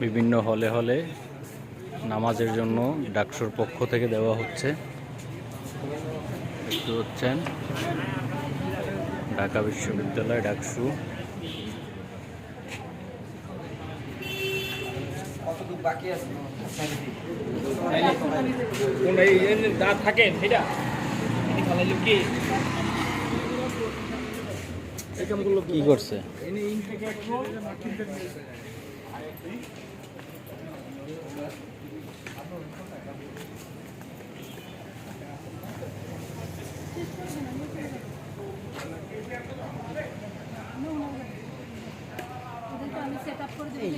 বিভিন্ন হলে হলে নামাজের জন্য ডাকসুর পক্ষ থেকে দেওয়া হচ্ছে। দেখতে হচ্ছেন ঢাকা বিশ্ববিদ্যালয় ডাকসু। কতটুকু বাকি আছে? কোনটা এই এই যে দাঁত থাকে সেটা? কি করছে? আমি সেট আপ করে এই